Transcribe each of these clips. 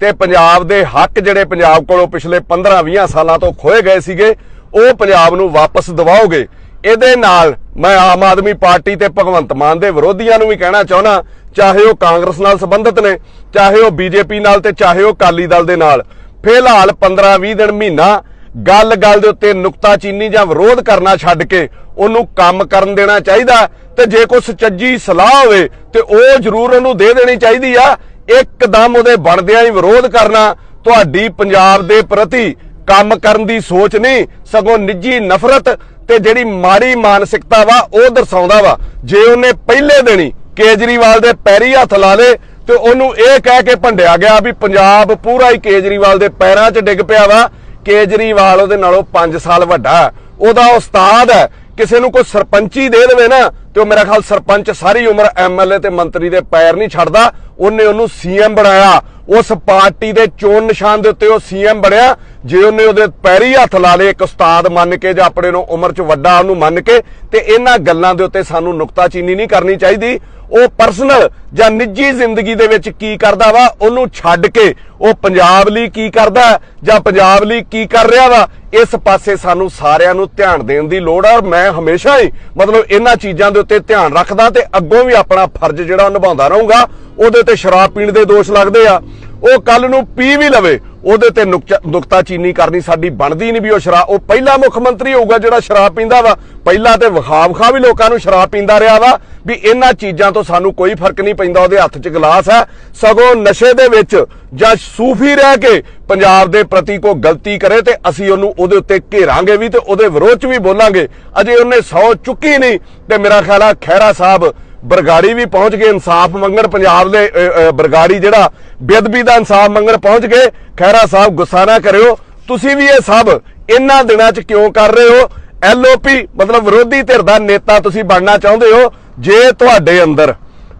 ਤੇ ਪੰਜਾਬ ਦੇ ਹੱਕ ਜਿਹੜੇ ਪੰਜਾਬ ਕੋਲੋਂ ਪਿਛਲੇ 15-20 ਸਾਲਾਂ ਤੋਂ ਖੋਏ ਗਏ ਸੀਗੇ, ਉਹ ਪੰਜਾਬ ਨੂੰ ਵਾਪਸ ਦਿਵਾਓਗੇ। ਇਹਦੇ ਨਾਲ ਮੈਂ ਆਮ ਆਦਮੀ ਪਾਰਟੀ ਤੇ ਭਗਵੰਤ ਮਾਨ ਦੇ ਵਿਰੋਧੀਆਂ ਨੂੰ ਵੀ ਕਹਿਣਾ ਚਾਹੁੰਦਾ, ਚਾਹੇ ਉਹ ਕਾਂਗਰਸ ਨਾਲ ਸੰਬੰਧਿਤ ਨੇ, ਚਾਹੇ ਉਹ ਬੀਜੇਪੀ ਨਾਲ ਤੇ ਚਾਹੇ ਉਹ ਅਕਾਲੀ ਦਲ ਦੇ ਨਾਲ। ਫਿਲਹਾਲ 15-20 ਦਿਨ ਮਹੀਨਾ ਗੱਲ-ਗੱਲ ਦੇ ਉੱਤੇ ਨੁਕਤਾਚੀਨੀ ਜਾਂ ਵਿਰੋਧ ਕਰਨਾ ਛੱਡ ਕੇ ਉਹਨੂੰ ਕੰਮ ਕਰਨ ਦੇਣਾ ਚਾਹੀਦਾ ਤੇ ਜੇ ਕੋਈ ਸੁਚੱਜੀ ਸਲਾਹ ਹੋਵੇ ਤੇ ਉਹ ਜ਼ਰੂਰ ਉਹਨੂੰ ਦੇ ਦੇਣੀ ਚਾਹੀਦੀ ਆ। ਇੱਕਦਮ ਉਹਦੇ ਬਣਦਿਆਂ ਹੀ ਵਿਰੋਧ ਕਰਨਾ ਤੁਹਾਡੀ ਪੰਜਾਬ ਦੇ ਪ੍ਰਤੀ ਕੰਮ ਕਰਨ ਦੀ ਸੋਚ ਨਹੀਂ, ਸਗੋਂ ਨਿੱਜੀ ਨਫ਼ਰਤ ਤੇ ਜਿਹੜੀ ਮਾੜੀ ਮਾਨਸਿਕਤਾ ਵਾ, ਉਹ ਦਰਸਾਉਂਦਾ ਵਾ। ਜੇ ਉਹਨੇ ਪਹਿਲੇ ਦਿਨ ਹੀ ਕੇਜਰੀਵਾਲ ਦੇ ਪੈਰੀ ਹੱਥ ਲਾ ਲੇ ਤੇ ਉਹਨੂੰ ਇਹ ਕਹਿ ਕੇ ਭੰਡਿਆ ਗਿਆ ਵੀ ਪੰਜਾਬ ਪੂਰਾ ਹੀ ਕੇਜਰੀਵਾਲ ਦੇ ਪੈਰਾਂ 'ਚ ਡਿੱਗ ਪਿਆ ਵਾ, ਕੇਜਰੀਵਾਲ ਉਹਦੇ ਨਾਲੋਂ 5 ਸਾਲ ਵੱਡਾ ਉਹਦਾ ਉਸਤਾਦ ਹੈ, ਕਿਸੇ ਨੂੰ ਕੋਈ ਸਰਪੰਚੀ ਦੇ ਦੇਵੇ ਨਾ, ਤੇ ਉਹ ਮੇਰਾ ਖਿਆਲ ਸਰਪੰਚ ਸਾਰੀ ਉਮਰ ਐਮਐਲਏ ਤੇ ਮੰਤਰੀ ਦੇ ਪੈਰ ਨਹੀਂ ਛੱਡਦਾ। ਉਹਨੇ ਉਹਨੂੰ ਸੀਐਮ ਬਣਾਇਆ। ਉਸ ਪਾਰਟੀ ਦੇ ਚੋਣ ਨਿਸ਼ਾਨ ਦੇ ਉੱਤੇ ਉਹ ਸੀਐਮ ਬਣਿਆ। ਜੇ ਉਹਨੇ ਉਹਦੇ ਪੈਰੀ ਹੱਥ ਲਾ ਲਏ ਇੱਕ ਉਸਤਾਦ ਮੰਨ ਕੇ ਜਾਂ ਆਪਣੇ ਨੂੰ ਉਮਰ 'ਚ ਵੱਡਾ ਉਹਨੂੰ ਮੰਨ ਕੇ, ਤੇ ਇਹਨਾਂ ਗੱਲਾਂ ਦੇ ਉੱਤੇ ਸਾਨੂੰ ਨੁਕਤਾਚੀਨੀ ਨਹੀਂ ਕਰਨੀ ਚਾਹੀਦੀ। ਉਹ ਪਰਸਨਲ ਜਾਂ ਨਿੱਜੀ ਜ਼ਿੰਦਗੀ ਦੇ ਵਿੱਚ ਕੀ ਕਰਦਾ ਵਾ, ਉਹਨੂੰ ਛੱਡ ਕੇ ਉਹ ਪੰਜਾਬ ਲਈ ਕੀ ਕਰਦਾ ਜਾਂ ਪੰਜਾਬ ਲਈ ਕੀ ਕਰ ਰਿਹਾ ਵਾ, ਇਸ ਪਾਸੇ ਸਾਨੂੰ ਸਾਰਿਆਂ ਨੂੰ ਧਿਆਨ ਦੇਣ ਦੀ ਲੋੜ ਆ ਔਰ ਮੈਂ ਹਮੇਸ਼ਾ ਹੀ ਮਤਲਬ ਇਹਨਾਂ ਚੀਜ਼ਾਂ ਦੇ ਉੱਤੇ ਧਿਆਨ ਰੱਖਦਾ ਤੇ ਅੱਗੋਂ ਵੀ ਆਪਣਾ ਫਰਜ਼ ਜਿਹੜਾ ਉਹ ਨਿਭਾਉਂਦਾ ਰਹੂੰਗਾ, ਉਹਦੇ ਤੇ ਸ਼ਰਾਬ ਪੀਣ ਦੇ ਦੋਸ਼ ਲੱਗਦੇ ਆ। ਉਹ ਕੱਲ ਨੂੰ ਪੀ ਵੀ ਲਵੇ ਉਹਦੇ ਤੇ ਨੁਕਤਾਚੀਨੀ ਕਰਨੀ ਸਾਡੀ ਬਣਦੀ ਨਹੀਂ ਵੀ ਉਹ ਸ਼ਰਾਬ ਉਹ ਪਹਿਲਾ ਮੁੱਖ ਮੰਤਰੀ ਹੋਊਗਾ ਜਿਹੜਾ ਸ਼ਰਾਬ ਪੀਂਦਾ ਵਾ। ਪਹਿਲਾਂ ਤੇ ਵਿਖਾ ਵੀ ਲੋਕਾਂ ਨੂੰ ਸ਼ਰਾਬ ਪੀਂਦਾ ਰਿਹਾ ਵਾ ਵੀ ਇਹਨਾਂ ਚੀਜ਼ਾਂ ਤੋਂ ਸਾਨੂੰ ਕੋਈ ਫ਼ਰਕ ਨਹੀਂ ਪੈਂਦਾ, ਉਹਦੇ ਹੱਥ 'ਚ ਗਲਾਸ ਹੈ। ਸਗੋਂ ਨਸ਼ੇ ਦੇ ਵਿੱਚ ਜਾਂ ਸੂਫੀ ਰਹਿ ਕੇ ਪੰਜਾਬ ਦੇ ਪ੍ਰਤੀ ਕੋਈ ਗਲਤੀ ਕਰੇ ਤੇ ਅਸੀਂ ਉਹਨੂੰ ਉਹਦੇ ਉੱਤੇ ਘੇਰਾਂਗੇ ਵੀ ਤੇ ਉਹਦੇ ਵਿਰੋਧ 'ਚ ਵੀ ਬੋਲਾਂਗੇ। ਅਜੇ ਉਹਨੇ ਸੌ ਚੁੱਕੀ ਨਹੀਂ ਤੇ ਮੇਰਾ ਖਿਆਲ ਆ ਖਹਿਰਾ ਸਾਹਿਬ ਬਰਗਾੜੀ ਵੀ ਪਹੁੰਚ ਕੇ ਇਨਸਾਫ ਮੰਗਣ ਪੰਜਾਬ ਦੇ ਬਰਗਾੜੀ ਜਿਹੜਾ ਬੇਅਦਬੀ ਦਾ ਇਨਸਾਫ ਮੰਗਣ ਪਹੁੰਚ ਕੇ ਖਹਿਰਾ ਸਾਹਿਬ, ਗੁੱਸਾ ਨਾ ਕਰਿਓ। ਤੁਸੀਂ ਵੀ ਇਹ ਸਭ ਇਹਨਾਂ ਦਿਨਾਂ 'ਚ ਕਿਉਂ ਕਰ ਰਹੇ ਹੋ? ਐਲਓਪੀ ਮਤਲਬ ਵਿਰੋਧੀ ਧਿਰ ਦਾ ਨੇਤਾ ਤੁਸੀਂ ਬਣਨਾ ਚਾਹੁੰਦੇ ਹੋ, ਜੇ ਤੁਹਾਡੇ ਅੰਦਰ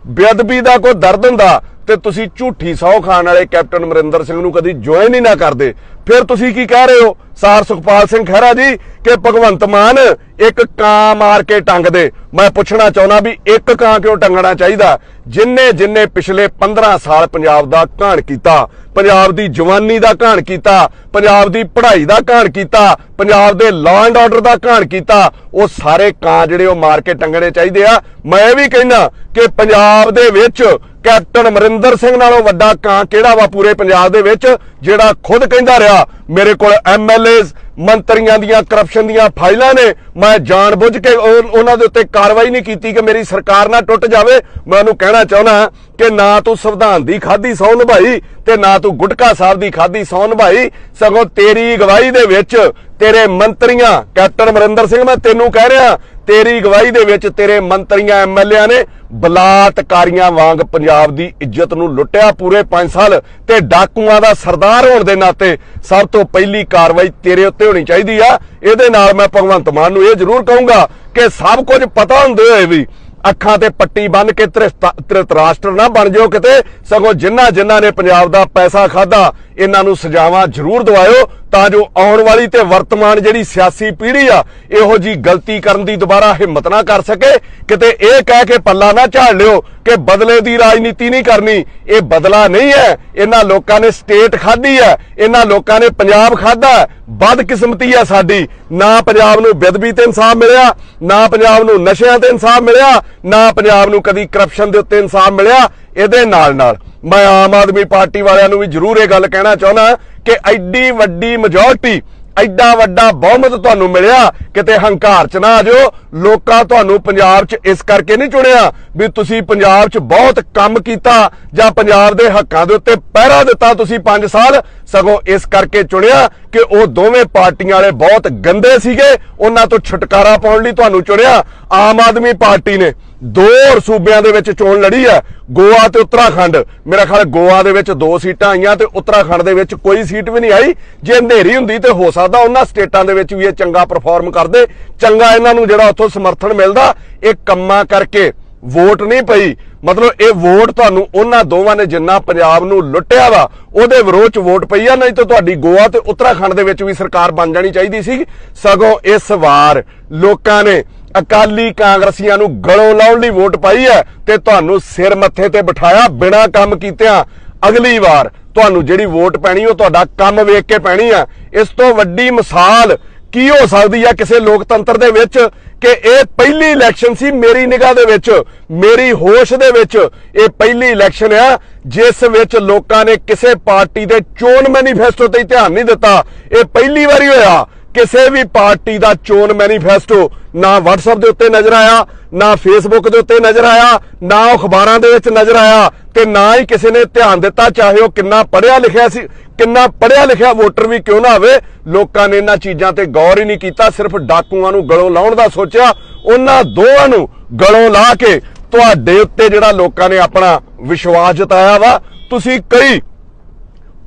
ਬੇਅਦਬੀ ਦਾ ਕੋਈ ਦਰਦ ਹੁੰਦਾ ਤੇ ਤੁਸੀਂ ਝੂਠੀ ਸੌ ਖਾਣ ਵਾਲੇ ਕੈਪਟਨ ਅਮਰਿੰਦਰ ਸਿੰਘ ਨੂੰ ਕਦੀ ਜੁਆਇਨ ਹੀ ਨਾ ਕਰਦੇ। ਫਿਰ ਤੁਸੀਂ ਕੀ ਕਹਿ ਰਹੇ ਹੋ? ਸਾਰ ਸੁਖਪਾਲ ਸਿੰਘ ਖਹਿਰਾ ਜੀ, ਕਿ ਭਗਵੰਤ ਮਾਨ ਇੱਕ ਕਾਂ ਮਾਰ ਕੇ ਟੰਗ ਦੇ। ਮੈਂ ਪੁੱਛਣਾ ਚਾਹੁੰਦਾ ਵੀ ਇੱਕ ਕਾਂ ਕਿਉਂ ਟੰਗਣਾ ਚਾਹੀਦਾ? ਜਿੰਨੇ ਜਿੰਨੇ ਪਿਛਲੇ 15 ਸਾਲ ਪੰਜਾਬ ਦਾ ਘਾਣ ਕੀਤਾ, ਪੰਜਾਬ ਦੀ ਜਵਾਨੀ ਦਾ ਘਾਣ ਕੀਤਾ, ਪੰਜਾਬ ਦੀ ਪੜ੍ਹਾਈ ਦਾ ਘਾਣ ਕੀਤਾ, ਪੰਜਾਬ ਦੇ ਲਾਅ ਐਂਡ ਆਰਡਰ ਦਾ ਘਾਣ ਕੀਤਾ, ਉਹ ਸਾਰੇ ਕਾਂ ਜਿਹੜੇ ਉਹ ਮਾਰ ਕੇ ਟੰਗਣੇ ਚਾਹੀਦੇ ਆ। ਮੈਂ ਇਹ ਵੀ ਕਹਿੰਦਾ ਕਿ ਪੰਜਾਬ ਦੇ ਵਿੱਚ ਕੈਪਟਨ ਅਮਰਿੰਦਰ ਸਿੰਘ ਨਾਲੋਂ ਵੱਡਾ ਕਾਂ ਕਿਹੜਾ ਵਾ ਪੂਰੇ ਪੰਜਾਬ ਦੇ ਵਿੱਚ? ਜਿਹੜਾ ਖੁਦ ਕਹਿੰਦਾ ਰਿਹਾ, ਮੇਰੇ ਕੋਲ ਐਮਐਲਏਜ਼ ਮੰਤਰੀਆਂ ਦੀਆਂ ਕਰਪਸ਼ਨ ਦੀਆਂ ਫਾਈਲਾਂ ਨੇ, ਮੈਂ ਜਾਣਬੁੱਝ ਕੇ ਉਹਨਾਂ ਦੇ ਉੱਤੇ ਕਾਰਵਾਈ ਨਹੀਂ ਕੀਤੀ ਕਿ ਮੇਰੀ ਸਰਕਾਰ ਨਾ ਟੁੱਟ ਜਾਵੇ। ਮੈਂ ਉਹਨੂੰ ਕਹਿਣਾ ਚਾਹੁੰਦਾ ਕਿ ਨਾ ਤੂੰ ਸੰਵਿਧਾਨ ਦੀ ਖਾਦੀ ਸੌ ਨਿਭਾਈ ਤੇ ਨਾ ਤੂੰ ਗੁਟਕਾ ਸਾਹਿਬ ਦੀ ਖਾਦੀ ਸੌ ਨਿਭਾਈ। ਸਗੋਂ ਤੇਰੀ ਅਗਵਾਈ ਦੇ ਵਿੱਚ ਤੇਰੇ ਮੰਤਰੀਆਂ, ਕੈਪਟਨ ਅਮਰਿੰਦਰ ਸਿੰਘ, ਮੈਂ ਤੈਨੂੰ ਕਹਿ ਰਿਹਾ, ਤੇਰੀ ਅਗਵਾਈ ਦੇ ਵਿੱਚ ਤੇਰੇ ਮੰਤਰੀਆਂ ਐਮਐਲਏ ਨੇ ਬਲਾਤਕਾਰੀਆਂ ਵਾਂਗ ਪੰਜਾਬ ਦੀ ਇੱਜ਼ਤ ਨੂੰ ਲੁੱਟਿਆ ਪੂਰੇ 5 ਸਾਲ। ਤੇ ਡਾਕੂਆਂ ਦਾ ਸਰਦਾਰ ਹੋਣ ਦੇ ਨਾਤੇ ਸਭ ਤੋਂ ਪਹਿਲੀ ਕਾਰਵਾਈ ਤੇਰੇ ਉੱਤੇ ਹੋਣੀ ਚਾਹੀਦੀ ਆ। ਇਹਦੇ ਨਾਲ ਮੈਂ ਭਗਵੰਤ ਮਾਨ ਨੂੰ ਇਹ ਜ਼ਰੂਰ ਕਹੂੰਗਾ ਕਿ ਸਭ ਕੁਝ ਪਤਾ ਹੁੰਦੇ ਹੋਏ ਵੀ ਅੱਖਾਂ ਤੇ ਪੱਟੀ ਬੰਨ ਕੇ ਧ੍ਰਿਤਰਾਸ਼ਟਰ ਨਾ ਬਣ ਜਾਓ ਕਿਤੇ। ਸਗੋਂ ਜਿਨ੍ਹਾਂ ਜਿਨ੍ਹਾਂ ਨੇ ਪੰਜਾਬ ਦਾ ਪੈਸਾ ਖਾਦਾ ਇਹਨਾਂ ਨੂੰ ਸਜ਼ਾਵਾਂ ਜ਼ਰੂਰ ਦਿਵਾਇਓ। ਤਾਂ ਜੋ ਆਉਣ ਵਾਲੀ ਤੇ ਵਰਤਮਾਨ ਜਿਹੜੀ ਸਿਆਸੀ ਪੀੜ੍ਹੀ ਆ, ਇਹੋ ਜੀ ਗਲਤੀ ਕਰਨ ਦੀ ਦੁਬਾਰਾ ਹਿੰਮਤ ਨਾ ਕਰ ਸਕੇ। ਕਿਤੇ ਇਹ ਕਹਿ ਕੇ ਪੱਲਾ ਨਾ ਝਾੜ ਲਿਓ ਕਿ ਬਦਲੇ ਦੀ ਰਾਜਨੀਤੀ ਨਹੀਂ ਕਰਨੀ। ਇਹ ਬਦਲਾ ਨਹੀਂ ਹੈ। ਇਹਨਾਂ ਲੋਕਾਂ ਨੇ ਸਟੇਟ ਖਾਧੀ ਹੈ। ਇਹਨਾਂ ਲੋਕਾਂ ਨੇ ਪੰਜਾਬ ਖਾਧਾ ਬਦਕਿਸਮਤੀ ਹੈ ਸਾਡੀ। ਨਾ ਪੰਜਾਬ ਨੂੰ ਬੇਦਬੀ ਤੇ ਇਨਸਾਫ ਮਿਲਿਆ, ਨਾ ਪੰਜਾਬ ਨੂੰ ਨਸ਼ਿਆਂ ਤੇ ਇਨਸਾਫ ਮਿਲਿਆ, ਨਾ ਪੰਜਾਬ ਨੂੰ ਕਦੀ ਕਰਪਸ਼ਨ ਦੇ ਉੱਤੇ ਇਨਸਾਫ ਮਿਲਿਆ। ਇਹਦੇ ਨਾਲ ਨਾਲ ਮੈਂ ਆਮ ਆਦਮੀ ਪਾਰਟੀ ਵਾਲਿਆਂ ਨੂੰ ਵੀ ਜ਼ਰੂਰ ਇਹ ਗੱਲ ਕਹਿਣਾ ਚਾਹੁੰਦਾ ਕਿ ਐਡੀ ਵੱਡੀ ਮੈਜੋਰਟੀ ਐਡਾ ਵੱਡਾ ਬਹੁਮਤ ਤੁਹਾਨੂੰ ਮਿਲਿਆ, ਕਿਤੇ ਹੰਕਾਰ ਚ ਨਾ ਆ ਜਾਓ। ਲੋਕਾਂ ਤੁਹਾਨੂੰ ਪੰਜਾਬ 'ਚ ਇਸ ਕਰਕੇ ਨਹੀਂ ਚੁਣਿਆ ਵੀ ਤੁਸੀਂ ਪੰਜਾਬ 'ਚ ਬਹੁਤ ਕੰਮ ਕੀਤਾ ਜਾਂ ਪੰਜਾਬ ਦੇ ਹੱਕਾਂ ਦੇ ਉੱਤੇ ਪਹਿਰਾ ਦਿੱਤਾ ਤੁਸੀਂ 5 ਸਾਲ। ਸਗੋਂ ਇਸ ਕਰਕੇ ਚੁਣਿਆ ਕਿ ਉਹ ਦੋਵੇਂ ਪਾਰਟੀਆਂ ਵਾਲੇ ਬਹੁਤ ਗੰਦੇ ਸੀਗੇ। ਉਹਨਾਂ ਤੋਂ ਛੁਟਕਾਰਾ ਪਾਉਣ ਲਈ ਤੁਹਾਨੂੰ ਚੁਣਿਆ। ਆਮ ਆਦਮੀ ਪਾਰਟੀ ਨੇ। ਦੋ ਹੋਰ ਸੂਬਿਆਂ ਦੇ ਵਿੱਚ ਚੋਣ ਲੜੀ ਹੈ। ਗੋਆ ਤੇ ਉੱਤਰਾਖੰਡ। ਮੇਰਾ ਖਿਆਲ ਗੋਆ ਦੇ ਵਿੱਚ ਦੋ ਸੀਟਾਂ ਆਈਆਂ ਤੇ ਉੱਤਰਾਖੰਡ ਦੇ ਵਿੱਚ ਕੋਈ ਸੀਟ ਵੀ ਨਹੀਂ ਆਈ। ਜੇ ਹਨੇਰੀ ਹੁੰਦੀ ਤੇ ਹੋ ਸਕਦਾ ਉਹਨਾਂ ਸਟੇਟਾਂ ਦੇ ਵਿੱਚ ਵੀ ਇਹ ਚੰਗਾ ਪਰਫਾਰਮ ਕਰਦੇ। ਚੰਗਾ ਇਹਨਾਂ ਨੂੰ ਜਿਹੜਾ ਉੱਥੋਂ ਸਮਰਥਨ ਮਿਲਦਾ, ਇਹ ਕੰਮਾਂ ਕਰਕੇ ਵੋਟ ਨਹੀਂ ਪਈ। ਮਤਲਬ ਇਹ ਵੋਟ ਤੁਹਾਨੂੰ ਉਹਨਾਂ ਦੋਵਾਂ ਨੇ ਜਿੰਨਾ ਪੰਜਾਬ ਨੂੰ ਲੁੱਟਿਆ ਵਾ, ਉਹਦੇ ਵਿਰੋਧ ਚ ਵੋਟ ਪਈ ਆ, ਨਹੀਂ ਤਾਂ ਤੁਹਾਡੀ ਗੋਆ ਤੇ ਉੱਤਰਾਖੰਡ ਦੇ ਵਿੱਚ ਵੀ ਸਰਕਾਰ ਬਣ ਜਾਣੀ ਚਾਹੀਦੀ ਸੀ। ਸਗੋਂ ਇਸ ਵਾਰ ਲੋਕਾਂ ਨੇ ਅਕਾਲੀ ਕਾਂਗਰਸੀਆਂ ਨੂੰ ਗਲੋਂ ਲਾਉਣ ਲਈ ਵੋਟ ਪਾਈ ਹੈ ਤੇ ਤੁਹਾਨੂੰ ਸਿਰ ਮੱਥੇ ਤੇ ਬਿਠਾਇਆ, ਬਿਨਾਂ ਕੰਮ ਕੀਤਿਆਂ। ਅਗਲੀ ਵਾਰ ਤੁਹਾਨੂੰ ਜਿਹੜੀ ਵੋਟ ਪੈਣੀ, ਉਹ ਤੁਹਾਡਾ ਕੰਮ ਵੇਖ ਕੇ ਪੈਣੀ ਆ ਇਸ ਤੋਂ ਵੱਡੀ ਮਿਸਾਲ ਕੀ ਹੋ ਸਕਦੀ ਆ ਕਿਸੇ ਲੋਕਤੰਤਰ ਦੇ ਵਿੱਚ ਕਿ ਇਹ ਪਹਿਲੀ ਇਲੈਕਸ਼ਨ ਸੀ ਮੇਰੀ ਨਿਗਾਹ ਦੇ ਵਿੱਚ, ਮੇਰੀ ਹੋਸ਼ ਦੇ ਵਿੱਚ ਇਹ ਪਹਿਲੀ ਇਲੈਕਸ਼ਨ ਆ ਜਿਸ ਵਿੱਚ ਲੋਕਾਂ ਨੇ ਕਿਸੇ ਪਾਰਟੀ ਦੇ ਚੋਣ ਮੈਨੀਫੈਸਟੋ ਤੇ ਧਿਆਨ ਨਹੀਂ ਦਿੱਤਾ। ਇਹ ਪਹਿਲੀ ਵਾਰੀ ਹੋਇਆ। ਕਿਸੇ ਵੀ ਪਾਰਟੀ ਦਾ ਚੋਣ ਮੈਨੀਫੈਸਟੋ ਨਾ WhatsApp ਦੇ ਉੱਤੇ ਨਜ਼ਰ ਆਇਆ, ਨਾ Facebook ਦੇ ਉੱਤੇ ਨਜ਼ਰ ਆਇਆ, ਨਾ ਉਹ ਅਖਬਾਰਾਂ ਦੇ ਵਿੱਚ ਨਜ਼ਰ ਆਇਆ ਤੇ ਨਾ ਹੀ ਕਿਸੇ ਨੇ ਧਿਆਨ ਦਿੱਤਾ, ਚਾਹੇ ਉਹ ਕਿੰਨਾ ਪੜ੍ਹਿਆ ਲਿਖਿਆ ਸੀ, ਕਿੰਨਾ ਪੜ੍ਹਿਆ ਲਿਖਿਆ ਵੋਟਰ ਵੀ ਕਿਉਂ ਨਾ ਹੋਵੇ, ਲੋਕਾਂ ਨੇ ਇਹਨਾਂ ਚੀਜ਼ਾਂ ਤੇ ਗੌਰ ਹੀ ਨਹੀਂ ਕੀਤਾ, ਸਿਰਫ ਡਾਕੂਆਂ ਨੂੰ ਗਲੋਂ ਲਾਉਣ ਦਾ ਸੋਚਿਆ, ਉਹਨਾਂ ਦੋਵਾਂ ਨੂੰ ਗਲੋਂ ਲਾ ਕੇ ਤੁਹਾਡੇ ਉੱਤੇ ਜਿਹੜਾ ਲੋਕਾਂ ਨੇ ਆਪਣਾ ਵਿਸ਼ਵਾਸ ਜਤਾਇਆ ਵਾ, ਤੁਸੀਂ ਕਈ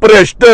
ਭ੍ਰਿਸ਼ਟ,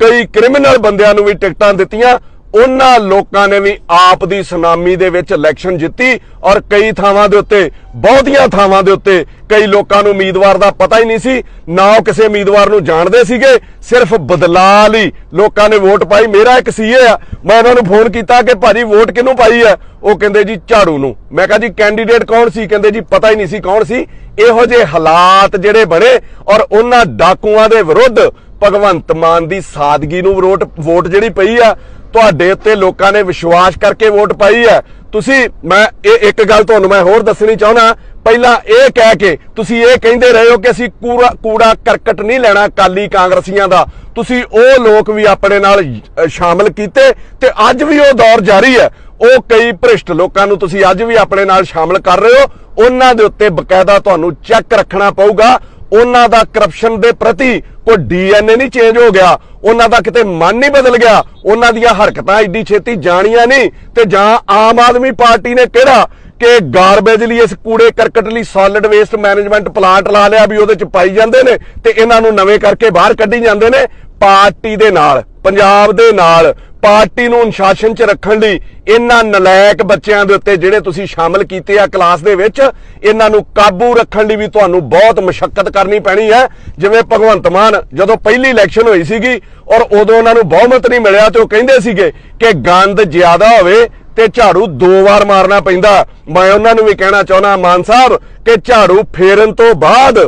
ਕਈ ਕ੍ਰਿਮੀਨਲ ਬੰਦਿਆਂ ਨੂੰ ਵੀ ਟਿਕਟਾਂ ਦਿੱਤੀਆਂ ਉਹਨਾਂ ਲੋਕਾਂ ਨੇ ਵੀ ਆਪ ਦੀ ਸੁਨਾਮੀ ਦੇ ਵਿੱਚ ਇਲੈਕਸ਼ਨ ਜਿੱਤੀ ਔਰ ਕਈ ਥਾਵਾਂ ਦੇ ਉੱਤੇ, ਬਹੁਤੀਆਂ ਥਾਵਾਂ ਦੇ ਉੱਤੇ ਕਈ ਲੋਕਾਂ ਨੂੰ ਉਮੀਦਵਾਰ ਦਾ ਪਤਾ ਹੀ ਨਹੀਂ ਸੀ। ਨਾ ਉਹ ਕਿਸੇ ਉਮੀਦਵਾਰ ਨੂੰ ਜਾਣਦੇ ਸੀਗੇ, ਸਿਰਫ ਬਦਲਾਅ ਲਈ ਲੋਕਾਂ ਨੇ ਵੋਟ ਪਾਈ। ਮੇਰਾ ਇੱਕ ਸੀਏ ਆ, ਮੈਂ ਉਹਨਾਂ ਨੂੰ ਫੋਨ ਕੀਤਾ ਕਿ ਭਾਜੀ ਵੋਟ ਕਿਹਨੂੰ ਪਾਈ ਹੈ ਉਹ ਕਹਿੰਦੇ ਜੀ ਝਾੜੂ ਨੂੰ। ਮੈਂ ਕਿਹਾ ਜੀ ਕੈਂਡੀਡੇਟ ਕੌਣ ਸੀ? ਕਹਿੰਦੇ ਜੀ ਪਤਾ ਹੀ ਨਹੀਂ ਸੀ ਕੌਣ ਸੀ। ਇਹੋ ਜਿਹੇ ਹਾਲਾਤ ਜਿਹੜੇ ਬਣੇ ਔਰ ਉਹਨਾਂ ਡਾਕੂਆਂ ਦੇ ਵਿਰੁੱਧ ਭਗਵੰਤ ਮਾਨ ਦੀ ਸਾਦਗੀ ਨੂੰ ਵੋਟ ਵੋਟ ਜਿਹੜੀ ਪਈ ਆ ਤੁਹਾਡੇ ਉੱਤੇ ਲੋਕਾਂ ਨੇ ਵਿਸ਼ਵਾਸ ਕਰਕੇ ਵੋਟ ਪਾਈ ਹੈ। ਤੁਸੀਂ ਮੈਂ ਇਹ ਇੱਕ ਗੱਲ ਤੁਹਾਨੂੰ ਮੈਂ ਹੋਰ ਦੱਸਣੀ ਚਾਹੁੰਦਾ ਪਹਿਲਾਂ ਇਹ ਕਹਿ ਕੇ ਤੁਸੀਂ ਇਹ ਕਹਿੰਦੇ ਰਹੇ ਹੋ ਕਿ ਅਸੀਂ ਕੂੜਾ ਕੂੜਾ ਕਰਕਟ ਨਹੀਂ ਲੈਣਾ ਕਾਲੀ ਕਾਂਗਰਸੀਆਂ ਦਾ। ਤੁਸੀਂ ਉਹ ਲੋਕ ਵੀ ਆਪਣੇ ਨਾਲ ਅ, ਸ਼ਾਮਲ ਕੀਤੇ ਤੇ ਅੱਜ ਵੀ ਉਹ ਦੌਰ ਜਾਰੀ ਹੈ। ਉਹ ਕਈ ਭ੍ਰਿਸ਼ਟ ਲੋਕਾਂ ਨੂੰ ਤੁਸੀਂ ਅੱਜ ਵੀ ਆਪਣੇ ਨਾਲ ਸ਼ਾਮਲ ਕਰ ਰਹੇ ਹੋ। ਉਹਨਾਂ ਦੇ ਉੱਤੇ ਬਕਾਇਦਾ ਤੁਹਾਨੂੰ ਚੈੱਕ ਰੱਖਣਾ ਪਊਗਾ। ਉਹਨਾਂ ਦਾ ਕਰਪਸ਼ਨ ਦੇ ਪ੍ਰਤੀ ਕੋਈ ਡੀਐਨਏ ਨਹੀਂ ਚੇਂਜ ਹੋ ਗਿਆ, ਉਹਨਾਂ ਦਾ ਕਿਤੇ ਮਨ ਨਹੀਂ ਬਦਲ ਗਿਆ, ਉਹਨਾਂ ਦੀਆਂ ਹਰਕਤਾਂ ਏਡੀ ਛੇਤੀ ਜਾਣੀਆਂ ਨਹੀਂ, ਤੇ ਜਾਂ ਆਮ ਆਦਮੀ ਪਾਰਟੀ ਨੇ ਕਿਹੜਾ ਕਿ ਗਾਰਬੇਜ ਲਈ ਇਸ ਕੂੜੇ ਕਰਕਟ ਲਈ ਸੋਲਿਡ ਵੇਸਟ ਮੈਨੇਜਮੈਂਟ ਪਲਾਂਟ ਲਾ ਲਿਆ ਵੀ ਉਹਦੇ ਚ ਪਾਈ ਜਾਂਦੇ ਨੇ ਤੇ ਇਹਨਾਂ ਨੂੰ ਨਵੇਂ ਕਰਕੇ ਬਾਹਰ ਕੱਢੀ ਜਾਂਦੇ ਨੇ ਪਾਰਟੀ ਦੇ ਨਾਲ। ਪੰਜਾਬ ਦੇ ਨਾਲ ਪਾਰਟੀ ਨੂੰ ਅਨੁਸ਼ਾਸਨ 'ਚ ਰੱਖਣ ਲਈ ਇਹਨਾਂ ਨਲਾਇਕ ਬੱਚਿਆਂ ਦੇ ਉੱਤੇ ਜਿਹੜੇ ਤੁਸੀਂ ਸ਼ਾਮਲ ਕੀਤੇ ਆ ਕਲਾਸ ਦੇ ਵਿੱਚ, ਇਹਨਾਂ ਨੂੰ ਕਾਬੂ ਰੱਖਣ ਲਈ ਵੀ ਤੁਹਾਨੂੰ ਬਹੁਤ ਮੁਸ਼ਕਲ ਕਰਨੀ ਪੈਣੀ ਹੈ। ਜਿਵੇਂ ਭਗਵੰਤ ਮਾਨ ਜਦੋਂ ਪਹਿਲੀ ਇਲੈਕਸ਼ਨ ਹੋਈ ਸੀਗੀ ਔਰ ਉਦੋਂ ਉਹਨਾਂ ਨੂੰ ਬਹੁਮਤ ਨਹੀਂ ਮਿਲਿਆ ਤੇ ਉਹ ਕਹਿੰਦੇ ਸੀਗੇ ਕਿ ਗੰਦ ਜ਼ਿਆਦਾ ਹੋਵੇ ਤੇ ਝਾੜੂ ਦੋ ਵਾਰ ਮਾਰਨਾ ਪੈਂਦਾ। ਮੈਂ ਉਹਨਾਂ ਨੂੰ ਵੀ ਕਹਿਣਾ ਚਾਹੁੰਦਾ, ਮਾਨ ਸਾਹਿਬ, ਕਿ ਝਾੜੂ ਫੇਰਨ ਤੋਂ ਬਾਅਦ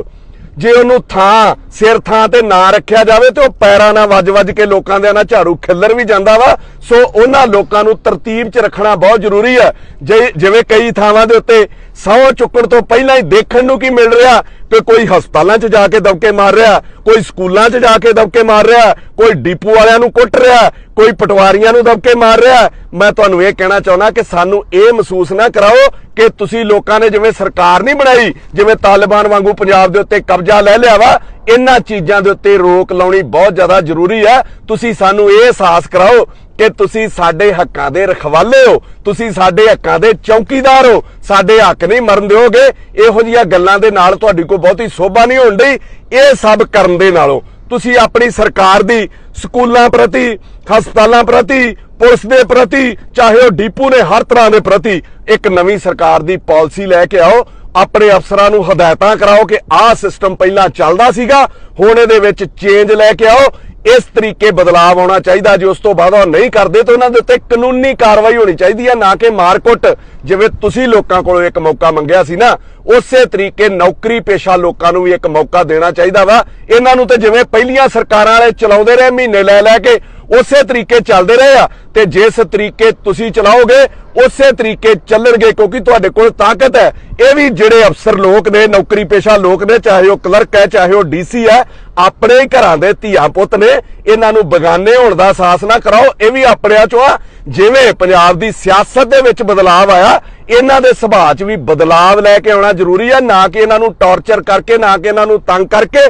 ਜੇ ਉਹਨੂੰ ਥਾਂ, ਸਿਰ ਥਾਂ ਤੇ ਨਾ ਰੱਖਿਆ ਜਾਵੇ ਤੇ ਉਹ ਪੈਰਾਂ ਨਾਲ ਵੱਜ-ਵੱਜ ਕੇ ਲੋਕਾਂ ਦੇ ਨਾਲ ਝਾੜੂ ਖਿੱਲਰ ਵੀ ਜਾਂਦਾ ਵਾ। ਸੋ ਉਹਨਾਂ ਲੋਕਾਂ ਨੂੰ ਤਰਤੀਬ 'ਚ ਰੱਖਣਾ ਬਹੁਤ ਜ਼ਰੂਰੀ ਹੈ ਜਿਵੇਂ ਕਈ ਥਾਵਾਂ ਦੇ ਉੱਤੇ ਸਹੁੰ ਚੁੱਕਣ ਤੋਂ ਪਹਿਲਾਂ ਹੀ ਦੇਖਣ ਨੂੰ ਕੀ ਮਿਲ ਰਿਹਾ? ਕਿ ਕੋਈ ਹਸਪਤਾਲਾਂ 'ਚ ਜਾ ਕੇ ਦਬਕੇ ਮਾਰ ਰਿਹਾ, ਕੋਈ ਸਕੂਲਾਂ 'ਚ ਜਾ ਕੇ ਦਬਕੇ ਮਾਰ ਰਿਹਾ, ਕੋਈ ਡੀਪੂ ਵਾਲਿਆਂ ਨੂੰ ਕੁੱਟ ਰਿਹਾ, ਕੋਈ ਪਟਵਾਰੀਆਂ ਨੂੰ ਦਬਕੇ ਮਾਰ ਰਿਹਾ। ਮੈਂ ਤੁਹਾਨੂੰ ਇਹ ਕਹਿਣਾ ਚਾਹੁੰਦਾ ਕਿ ਸਾਨੂੰ ਇਹ ਮਹਿਸੂਸ ਨਾ ਕਰਾਓ ਕਿ ਤੁਸੀਂ ਲੋਕਾਂ ਨੇ ਜਿਵੇਂ ਸਰਕਾਰ ਨਹੀਂ ਬਣਾਈ, ਜਿਵੇਂ ਤਾਲਿਬਾਨ ਵਾਂਗੂ ਪੰਜਾਬ ਦੇ ਉੱਤੇ ਕਬਜ਼ਾ ਲੈ ਲਿਆ ਵਾ, ਇਹਨਾਂ ਚੀਜ਼ਾਂ ਦੇ ਉੱਤੇ ਰੋਕ ਲਾਉਣੀ ਬਹੁਤ ਜ਼ਿਆਦਾ ਜ਼ਰੂਰੀ ਹੈ। ਤੁਸੀਂ ਸਾਨੂੰ ਇਹ ਅਹਿਸਾਸ ਕਰਾਓ ਕਿ ਤੁਸੀਂ ਸਾਡੇ ਹੱਕਾਂ ਦੇ ਰਖਵਾਲੇ ਹੋ, ਤੁਸੀਂ ਸਾਡੇ ਹੱਕਾਂ ਦੇ ਚੌਕੀਦਾਰ ਹੋ, ਸਾਡੇ ਹੱਕ ਨਹੀਂ ਮਰਨ ਦਿਓਗੇ। ਇਹੋ ਜਿਹੀਆਂ ਗੱਲਾਂ ਦੇ ਨਾਲ ਤੁਹਾਡੀ ਕੋਈ ਬਹੁਤੀ ਸੋਭਾ ਨਹੀਂ ਹੋਣ ਡਈ। ਇਹ ਸਭ ਕਰਨ ਦੇ ਨਾਲੋਂ ਤੁਸੀਂ ਆਪਣੀ ਸਰਕਾਰ ਦੀ ਸਕੂਲਾਂ ਪ੍ਰਤੀ, ਹਸਪਤਾਲਾਂ ਪ੍ਰਤੀ, ਪੁਲਿਸ ਦੇ ਪ੍ਰਤੀ, ਚਾਹੇ ਉਹ ਡੀਪੂ ਨੇ ਹਰ ਤਰ੍ਹਾਂ ਦੇ ਪ੍ਰਤੀ ਇੱਕ ਨਵੀਂ ਸਰਕਾਰ ਦੀ ਪਾਲਿਸੀ ਲੈ ਕੇ ਆਓ, ਆਪਣੇ ਅਫਸਰਾਂ ਨੂੰ ਹਦਾਇਤਾਂ ਕਰਾਓ ਕਿ ਆਹ ਸਿਸਟਮ ਪਹਿਲਾਂ ਚੱਲਦਾ ਸੀਗਾ, ਹੁਣ ਇਹਦੇ ਵਿੱਚ ਚੇਂਜ ਲੈ ਕੇ ਆਓ। ਇਸ ਤਰੀਕੇ ਬਦਲਾਅ ਆਉਣਾ ਚਾਹੀਦਾ, ਜੇ ਉਸ ਤੋਂ ਬਾਅਦ ਉਹ ਨਹੀਂ ਕਰਦੇ ਤਾਂ ਉਹਨਾਂ ਦੇ ਉੱਤੇ ਕਾਨੂੰਨੀ ਕਾਰਵਾਈ ਹੋਣੀ ਚਾਹੀਦੀ ਹੈ ਨਾ ਕਿ ਮਾਰਕੁੱਟ ਜਿਵੇਂ ਤੁਸੀਂ ਲੋਕਾਂ ਕੋਲੋਂ ਇੱਕ ਮੌਕਾ ਮੰਗਿਆ ਸੀ ਨਾ, ਉਸੇ ਤਰੀਕੇ ਨੌਕਰੀ ਪੇਸ਼ਾ ਲੋਕਾਂ ਨੂੰ ਵੀ ਇੱਕ ਮੌਕਾ ਦੇਣਾ ਚਾਹੀਦਾ ਵਾ। ਇਹਨਾਂ ਨੂੰ ਤੇ ਜਿਵੇਂ ਪਹਿਲੀਆਂ ਸਰਕਾਰਾਂ ਵਾਲੇ ਚਲਾਉਂਦੇ ਰਹੇ, ਮਹੀਨੇ ਲੈ ਲੈ ਕੇ, ਉਸੇ ਤਰੀਕੇ ਚੱਲਦੇ ਰਹੇ ਆ। ਤੇ ਜਿਸ ਤਰੀਕੇ ਤੁਸੀਂ ਚਲਾਓਗੇ, ਉਸੇ ਤਰੀਕੇ ਚੱਲਣਗੇ, ਕਿਉਂਕਿ ਤੁਹਾਡੇ ਕੋਲ ਤਾਕਤ ਹੈ। ਇਹ ਵੀ ਜਿਹੜੇ ਅਫਸਰ ਲੋਕ ਨੇ, ਨੌਕਰੀ ਪੇਸ਼ਾ ਲੋਕ ਨੇ, ਚਾਹੇ ਉਹ ਕਲਰਕ ਹੈ, ਚਾਹੇ ਉਹ ਡੀਸੀ ਹੈ, ਆਪਣੇ ਹੀ ਘਰਾਂ ਦੇ ਧੀਆਂ ਪੁੱਤ ਨੇ, ਇਹਨਾਂ ਨੂੰ ਬਗਾਨੇ ਹੋਣ ਦਾ ਅਹਿਸਾਸ ਨਾ ਕਰਾਓ। ਇਹ ਵੀ ਆਪਣਿਆਂ ਚੋਂ ਆ। ਜਿਵੇਂ ਪੰਜਾਬ ਦੀ ਸਿਆਸਤ ਦੇ ਵਿੱਚ ਬਦਲਾਅ ਆਇਆ, ਇਹਨਾਂ ਦੇ ਸੁਭਾਅ 'ਚ ਵੀ ਬਦਲਾਅ ਲੈ ਕੇ ਆਉਣਾ ਜ਼ਰੂਰੀ ਹੈ ਨਾ ਕਿ ਇਹਨਾਂ ਨੂੰ ਟੌਰਚਰ ਕਰਕੇ, ਨਾ ਕਿ ਇਹਨਾਂ ਨੂੰ ਤੰਗ ਕਰਕੇ।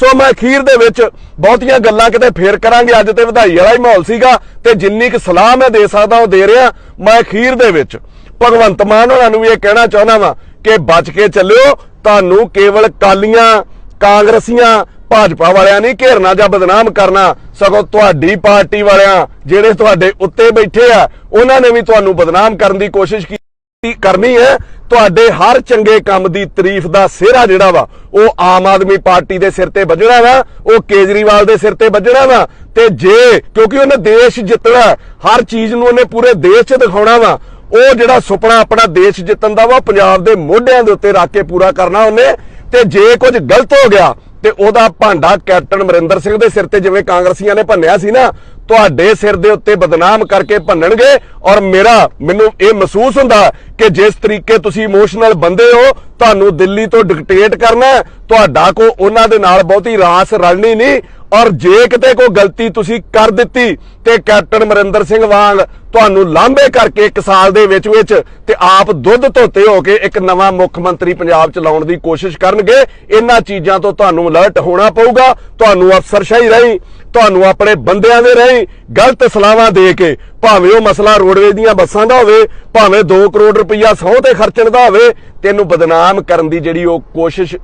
ਸੋ ਮੈਂ ਅਖੀਰ ਦੇ ਵਿੱਚ ਬਹੁਤੀਆਂ ਗੱਲਾਂ ਕਿਤੇ ਫੇਰ ਕਰਾਂਗੇ, ਅੱਜ ਤੇ ਵਧਾਈ ਵਾਲਾ ਹੀ ਮਾਹੌਲ ਸੀਗਾ ਤੇ ਜਿੰਨੀ ਕੁ ਸਲਾਹ ਮੈਂ ਦੇ ਸਕਦਾ ਉਹ ਦੇ ਰਿਹਾ। ਮੈਂ ਅਖੀਰ ਦੇ ਵਿੱਚ ਭਗਵੰਤ ਮਾਨ ਹੋਰਾਂ ਨੂੰ ਵੀ ਇਹ ਕਹਿਣਾ ਚਾਹੁੰਦਾ ਵਾਂ ਕਿ ਬਚ ਕੇ ਚੱਲਿਓ, ਤੁਹਾਨੂੰ ਕੇਵਲ ਕਾਲੀਆਂ, ਕਾਂਗਰਸੀਆਂ ਭਾਜਪਾ ਵਾਲਿਆਂ ਨਹੀਂ ਘੇਰਨਾ ਜਾਂ ਬਦਨਾਮ ਕਰਨਾ, ਸਗੋਂ ਤੁਹਾਡੀ ਪਾਰਟੀ ਵਾਲਿਆਂ ਜਿਹੜੇ ਤੁਹਾਡੇ ਉੱਤੇ ਬੈਠੇ ਆ, ਉਹਨਾਂ ਨੇ ਵੀ ਤੁਹਾਨੂੰ ਬਦਨਾਮ ਕਰਨ ਦੀ ਕੋਸ਼ਿਸ਼ ਕੀਤੀ ਕਰਨੀ ਹੈ? ਤੁਹਾਡੇ ਹਰ ਚੰਗੇ ਕੰਮ ਦੀ ਤਾਰੀਫ ਦਾ ਸਿਹਰਾ ਜਿਹੜਾ ਵਾ, ਉਹ ਆਮ ਆਦਮੀ ਪਾਰਟੀ ਦੇ ਸਿਰ ਤੇ ਵੱਜਣਾ ਵਾ, ਉਹ ਕੇਜਰੀਵਾਲ ਦੇ ਸਿਰ ਤੇ ਵੱਜਣਾ ਵਾ, ਤੇ ਜੇ, ਕਿਉਂਕਿ ਉਹਨੇ ਦੇਸ਼ ਜਿੱਤਣਾ, ਹਰ ਚੀਜ਼ ਨੂੰ ਉਹਨੇ ਪੂਰੇ ਦੇਸ਼ 'ਚ ਦਿਖਾਉਣਾ ਵਾ, ਉਹ ਜਿਹੜਾ ਸੁਪਨਾ ਆਪਣਾ ਦੇਸ਼ ਜਿੱਤਣ ਦਾ ਵਾ, ਉਹ ਪੰਜਾਬ ਦੇ ਮੋਢਿਆਂ ਦੇ ਉੱਤੇ ਰੱਖ ਕੇ ਪੂਰਾ ਕਰਨਾ ਉਹਨੇ, ਤੇ ਜੇ ਕੁਝ ਗਲਤ ਹੋ ਗਿਆ ਤੇ ਉਹਦਾ ਭਾਂਡਾ ਕੈਪਟਨ ਅਮਰਿੰਦਰ ਸਿੰਘ ਦੇ ਸਿਰ ਤੇ ਜਿਵੇਂ ਕਾਂਗਰਸੀਆਂ ਨੇ ਭੰਨਿਆ ਸੀ ਨਾ, ਤੁਹਾਡੇ ਸਿਰ ਦੇ ਉੱਤੇ ਬਦਨਾਮ ਕਰਕੇ ਭੰਨਣਗੇ ਔਰ ਮੇਰਾ, ਮੈਨੂੰ ਇਹ ਮਹਿਸੂਸ ਹੁੰਦਾ ਕਿ ਜਿਸ ਤਰੀਕੇ ਤੁਸੀਂ ਇਮੋਸ਼ਨਲ ਬੰਦੇ ਹੋ, ਤੁਹਾਨੂੰ ਦਿੱਲੀ ਤੋਂ ਡਿਕਟੇਟ ਕਰਨਾ ਤੁਹਾਡਾ ਕੋ ਉਹਨਾਂ ਦੇ ਨਾਲ ਬਹੁਤੀ ਰਾਸ ਰਲਣੀ ਨਹੀਂ ਔਰ ਜੇ ਕਿਤੇ ਕੋਈ ਗਲਤੀ ਤੁਸੀਂ ਕਰ ਦਿੱਤੀ ਤੇ ਕੈਪਟਨ ਅਮਰਿੰਦਰ ਸਿੰਘ ਵਾਂਗ ਤੁਹਾਨੂੰ ਲਾਂਭੇ ਕਰਕੇ ਇੱਕ ਸਾਲ ਦੇ ਵਿੱਚ ਵਿੱਚ ਤੇ ਆਪ ਦੁੱਧ ਧੋਤੇ ਹੋ ਕੇ ਇੱਕ ਨਵਾਂ ਮੁੱਖ ਮੰਤਰੀ ਪੰਜਾਬ ਚ ਲਾਉਣ ਦੀ ਕੋਸ਼ਿਸ਼ ਕਰਨਗੇ, ਇਹਨਾਂ ਚੀਜ਼ਾਂ ਤੋਂ ਤੁਹਾਨੂੰ ਅਲਰਟ ਹੋਣਾ ਪਊਗਾ, ਤੁਹਾਨੂੰ ਅਫਸਰਸ਼ਾਹੀ ਰਹੀ, ਤੁਹਾਨੂੰ ਆਪਣੇ ਬੰਦਿਆਂ ਦੇ ਰਹੀ, ਗਲਤ ਸਲਾਹਾਂ ਦੇ ਕੇ, ਭਾਵੇਂ ਉਹ ਮਸਲਾ ਰੋਡਵੇਜ਼ ਦੀਆਂ ਬੱਸਾਂ ਦਾ ਹੋਵੇ, ਭਾਵੇਂ 2 ਕਰੋੜ ਰੁਪਈਆ ਸਹੁੰ ਤੇ ਖਰਚਣ ਦਾ ਹੋਵੇ, ਤੈਨੂੰ ਬਦਨਾਮ ਕਰਨ ਦੀ ਜਿਹੜੀ ਉਹ ਕੋਸ਼ਿਸ਼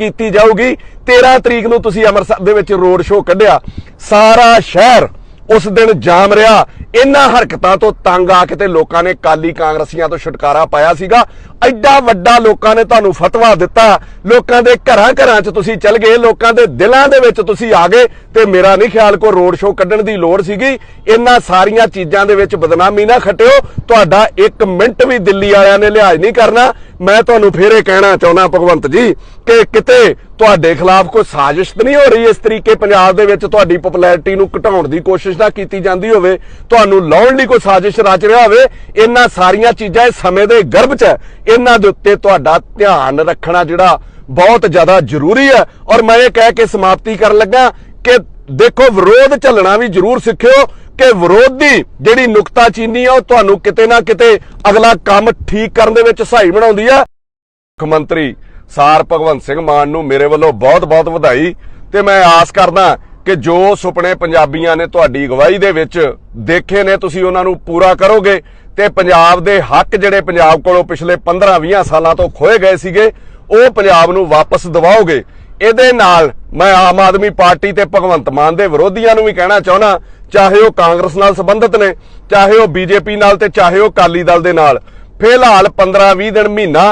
ਕੀਤੀ ਜਾਊਗੀ। 13 ਤਰੀਕ ਨੂੰ ਤੁਸੀਂ ਅੰਮ੍ਰਿਤਸਰ ਦੇ ਵਿੱਚ ਰੋਡ ਸ਼ੋਅ ਕੱਢਿਆ। ਸਾਰਾ ਸ਼ਹਿਰ ਉਸ ਦਿਨ ਜਾਮ ਰਿਹਾ। ਇਹਨਾਂ ਹਰਕਤਾਂ ਤੋਂ ਤੰਗ ਆ ਕੇ ਤੇ ਲੋਕਾਂ ਨੇ ਕਾਲੀ ਕਾਂਗਰਸੀਆਂ ਤੋਂ ਛੁਟਕਾਰਾ ਪਾਇਆ ਸੀਗਾ। ਐਡਾ ਵੱਡਾ ਲੋਕਾਂ ਨੇ ਤੁਹਾਨੂੰ ਫਤਵਾ ਦਿੱਤਾ। ਲੋਕਾਂ ਦੇ ਘਰਾਂ ਘਰਾਂ 'ਚ ਤੁਸੀਂ ਚੱਲ ਗਏ, ਲੋਕਾਂ ਦੇ ਦਿਲਾਂ ਦੇ ਵਿੱਚ ਤੁਸੀਂ ਆ ਗਏ ਤੇ ਮੇਰਾ ਨਹੀਂ ਖਿਆਲ ਕੋ ਰੋਡ ਸ਼ੋਅ ਕੱਢਣ ਦੀ ਲੋੜ ਸੀਗੀ। ਇਹਨਾਂ ਸਾਰੀਆਂ ਚੀਜ਼ਾਂ ਦੇ ਵਿੱਚ ਬਦਨਾਮੀ ਨਾ ਖਟਿਓ। ਤੁਹਾਡਾ 1 ਮਿੰਟ ਵੀ ਦਿੱਲੀ ਵਾਲਿਆਂ ਨੇ ਲਿਹਾਜ਼ ਨਹੀਂ ਕਰਨਾ। ਮੈਂ ਤੁਹਾਨੂੰ ਫੇਰ ਇਹ ਕਹਿਣਾ ਚਾਹੁੰਦਾ ਭਗਵੰਤ ਜੀ ਕਿ ਕਿਤੇ ਤੁਹਾਡੇ ਖਿਲਾਫ ਕੋਈ ਸਾਜ਼ਿਸ਼ ਤਾਂ ਨਹੀਂ ਹੋ ਰਹੀ ਇਸ ਤਰੀਕੇ ਪੰਜਾਬ ਦੇ ਵਿੱਚ ਤੁਹਾਡੀ ਪਪੂਲੈਰਿਟੀ ਨੂੰ ਘਟਾਉਣ ਦੀ ਕੋਸ਼ਿਸ਼ ਨਾ ਕੀਤੀ ਜਾਂਦੀ ਹੋਵੇ? ਤੁਹਾਨੂੰ ਲਾਉਣ ਲਈ ਕੋਈ ਸਾਜ਼ਿਸ਼ ਰਚ ਰਿਹਾ ਹੋਵੇ? ਇਹਨਾਂ ਸਾਰੀਆਂ ਚੀਜ਼ਾਂ ਇਸ ਸਮੇਂ ਦੇ ਗਰਭ 'ਚ ਇਹਨਾਂ ਦੇ ਉੱਤੇ ਤੁਹਾਡਾ ਧਿਆਨ ਰੱਖਣਾ ਜਿਹੜਾ ਬਹੁਤ ਜ਼ਿਆਦਾ ਜ਼ਰੂਰੀ ਹੈ। ਔਰ ਮੈਂ ਇਹ ਕਹਿ ਕੇ ਸਮਾਪਤੀ ਕਰਨ ਲੱਗਾ ਕਿ ਦੇਖੋ, ਵਿਰੋਧ ਝੱਲਣਾ ਵੀ ਜ਼ਰੂਰ ਸਿੱਖਿਓ ਕਿ ਵਿਰੋਧੀ ਜਿਹੜੀ ਨੁਕਤਾਚੀਨੀ ਆ, ਉਹ ਤੁਹਾਨੂੰ ਕਿਤੇ ਨਾ ਕਿਤੇ ਅਗਲਾ ਕੰਮ ਠੀਕ ਕਰਨ ਦੇ ਵਿੱਚ ਸਹਾਈ ਬਣਾਉਂਦੀ ਆ। ਮੁੱਖ ਮੰਤਰੀ ਸਾਰ ਭਗਵੰਤ ਸਿੰਘ ਮਾਨ ਨੂੰ ਮੇਰੇ ਵੱਲੋਂ ਬਹੁਤ-ਬਹੁਤ ਵਧਾਈ ਤੇ ਮੈਂ ਆਸ ਕਰਦਾ ਕਿ ਜੋ ਸੁਪਨੇ ਪੰਜਾਬੀਆਂ ਨੇ ਤੁਹਾਡੀ ਅਗਵਾਈ ਦੇ ਵਿੱਚ ਦੇਖੇ ਨੇ, ਤੁਸੀਂ ਉਹਨਾਂ ਨੂੰ ਪੂਰਾ ਕਰੋਗੇ ਤੇ ਪੰਜਾਬ ਦੇ ਹੱਕ ਜਿਹੜੇ ਪੰਜਾਬ ਕੋਲੋਂ ਪਿਛਲੇ 15-20 ਸਾਲਾਂ ਤੋਂ ਖੋਏ ਗਏ ਸੀਗੇ, ਉਹ ਪੰਜਾਬ ਨੂੰ ਵਾਪਸ ਦਿਵਾਓਗੇ। ਇਹਦੇ ਨਾਲ ਮੈਂ ਆਮ ਆਦਮੀ ਪਾਰਟੀ ਤੇ ਭਗਵੰਤ ਮਾਨ ਦੇ ਵਿਰੋਧੀਆਂ ਨੂੰ ਵੀ ਕਹਿਣਾ ਚਾਹੁੰਦਾ, ਚਾਹੇ ਉਹ ਕਾਂਗਰਸ ਨਾਲ ਸੰਬੰਧਿਤ ਨੇ, ਚਾਹੇ ਉਹ ਬੀਜੇਪੀ ਨਾਲ ਤੇ ਚਾਹੇ ਉਹ ਅਕਾਲੀ ਦਲ ਦੇ ਨਾਲ। ਫਿਲਹਾਲ 15-20 ਦਿਨ ਮਹੀਨਾ